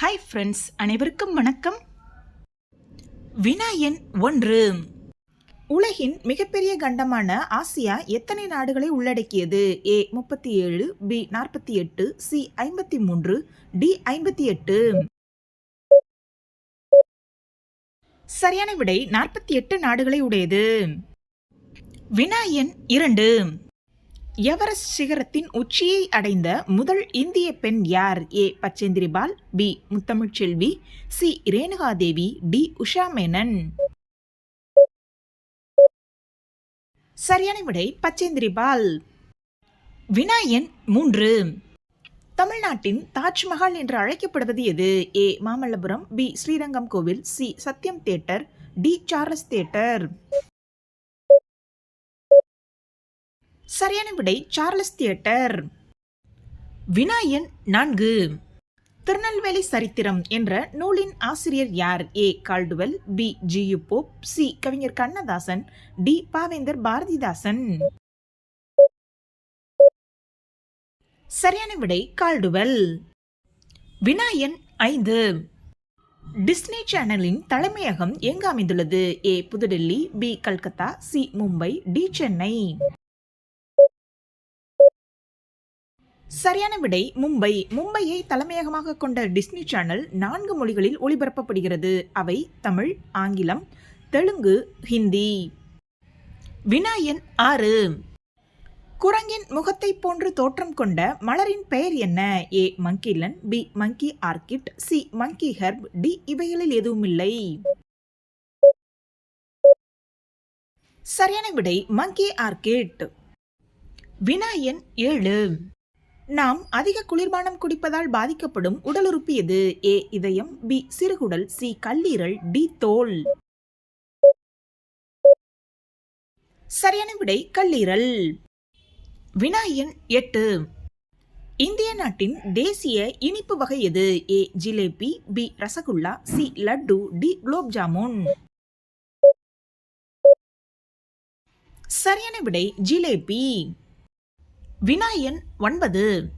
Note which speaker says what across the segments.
Speaker 1: Hi friends அனைவருக்கும் வணக்கம். வினா எண் ஒன்று. உலகின் மிகப்பெரிய கண்டமான ஆசியா எத்தனை நாடுகளை உள்ளடக்கியது? ஏ முப்பத்தி ஏழு பி நாற்பத்தி எட்டு சி ஐம்பத்தி மூன்று டி ஐம்பத்தி எட்டு சரியான விடை நாற்பத்தி எட்டு நாடுகளை உடையது. வினா எண் இரண்டு. எவரெஸ்ட் சிகரத்தின் உச்சியை அடைந்த முதல் இந்திய பெண் யார்? A. Bachendri Pal B. Muthamizhselvi C. Renuka Devi D. Usha Menon சரியான விடை பச்சேந்திரிபால். வினா எண் மூன்று. தமிழ்நாட்டின் தாஜ்மஹால் என்று அழைக்கப்படுவது எது? ஏ. மாமல்லபுரம் பி. ஸ்ரீரங்கம் கோவில் C. Sathyam theatre D. Charles theatre சரியான விடை சார்லஸ் தியேட்டர். வினாயன் நான்கு. திருநெல்வேலி சரித்திரம் என்ற நூலின் ஆசிரியர் யார்? A. Caldwell B. G. U. Pope C. கவிஞர் கண்ணதாசன் டி. பாவேந்தர் பாரதிதாசன். சரியான விடை கால்டுவெல். வினாயன் ஐந்து. டிஸ்னி சேனலின் தலைமையகம் எங்கு அமைந்துள்ளது? A. Pudhu Delhi B. Calcutta C. Mumbai D. Chennai. சரியான விடை மும்பை. மும்பையை தலைமையகமாக கொண்ட டிஸ்னி சேனல் நான்கு மொழிகளில் ஒளிபரப்பப்படுகிறது. அவை தமிழ் ஆங்கிலம் தெலுங்கு ஹிந்தி. வினா எண் ஆறு. குரங்கின் முகத்தை போன்று தோற்றம் கொண்ட மலரின் பெயர் என்ன? A. மங்கிலன் B monkey orchid C monkey herb D இவைகளில் எதுவும் இல்லை சரியான விடை மங்கி ஆர்கிட். வினா எண் ஏழு. நாம் அதிக குளிர்பானம் குடிப்பதால் பாதிக்கப்படும் உடல் உறுப்பு எது? ஏ இதயம் பி சிறுகுடல் சி கல்லீரல் டி தோல். சரியான விடை கல்லீரல். வினாயன் எட்டு. இந்திய நாட்டின் தேசிய இனிப்பு வகை எது? A jalebi B rasgulla C laddu D gulab jamun. சரியான விடை ஜிலேபி. வினா எண் ஒன்பது.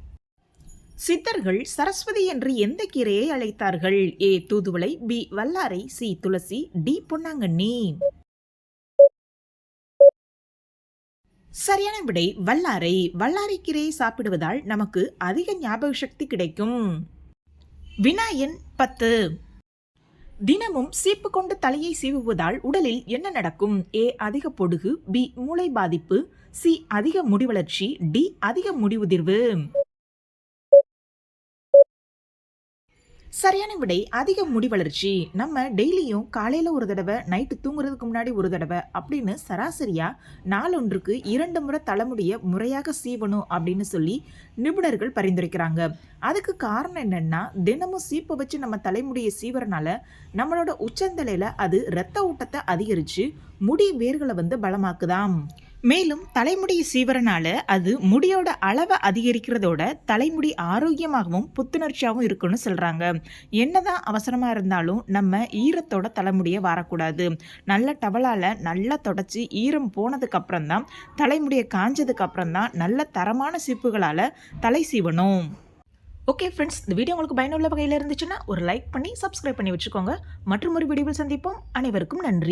Speaker 1: சித்தர்கள் சரஸ்வதி என்று எந்த கீரையை அழைத்தார்கள்? ஏ. தூதுவளை பி. வல்லாரை சி. துளசி டி. பொன்னாங்கண்ணி. சரியான விடை வல்லாரை. வல்லாரை கீரையை சாப்பிடுவதால் நமக்கு அதிக ஞாபக சக்தி கிடைக்கும். வினா எண் பத்து. தினமும் சீப்பு கொண்டு தலையை சீவுவதால் உடலில் என்ன நடக்கும்? ஏ அதிக பொடுகு பி மூளை பாதிப்பு சி அதிக முடி வளர்ச்சி டி அதிக முடிவுதிர்வு சரியான விடை அதிக முடி வளர்ச்சி. நம்ம டெய்லியும் காலையில் ஒரு தடவை நைட்டு தூங்குறதுக்கு முன்னாடி ஒரு தடவை அப்படின்னு சராசரியாக நாளொன்றுக்கு இரண்டு முறை தலைமுடியை முறையாக சீவணும் அப்படின்னு சொல்லி நிபுணர்கள் பரிந்துரைக்கிறாங்க. அதுக்கு காரணம் என்னென்னா தினமும் சீப்பை வச்சு நம்ம தலைமுடியை சீவறனால நம்மளோட உச்சந்தலையில் அது இரத்த ஊட்டத்தை அதிகரித்து முடி வேர்களை வந்து பலமாக்குதாம். மேலும் தலைமுடி சீவரனால அது முடியோட அளவை அதிகரிக்கிறதோட தலைமுடி ஆரோக்கியமாகவும் புத்துணர்ச்சியாகவும் இருக்குன்னு சொல்கிறாங்க என்னதான் அவசரமாக இருந்தாலும் நம்ம ஈரத்தோட தலைமுடியை வரக்கூடாது. நல்ல டவலால் நல்லா தொடச்சி ஈரம் போனதுக்கப்புறம் தான் தலைமுடியை காஞ்சதுக்கு அப்புறம் தான் நல்ல தரமான சீப்புகளால் தலை சீவணும். ஓகே ஃப்ரெண்ட்ஸ் இந்த வீடியோ உங்களுக்கு பயனுள்ள வகையில் இருந்துச்சுன்னா ஒரு லைக் பண்ணி சப்ஸ்கிரைப் பண்ணி வச்சுக்கோங்க. மற்றும் ஒரு வீடியோவில் சந்திப்போம். அனைவருக்கும் நன்றி.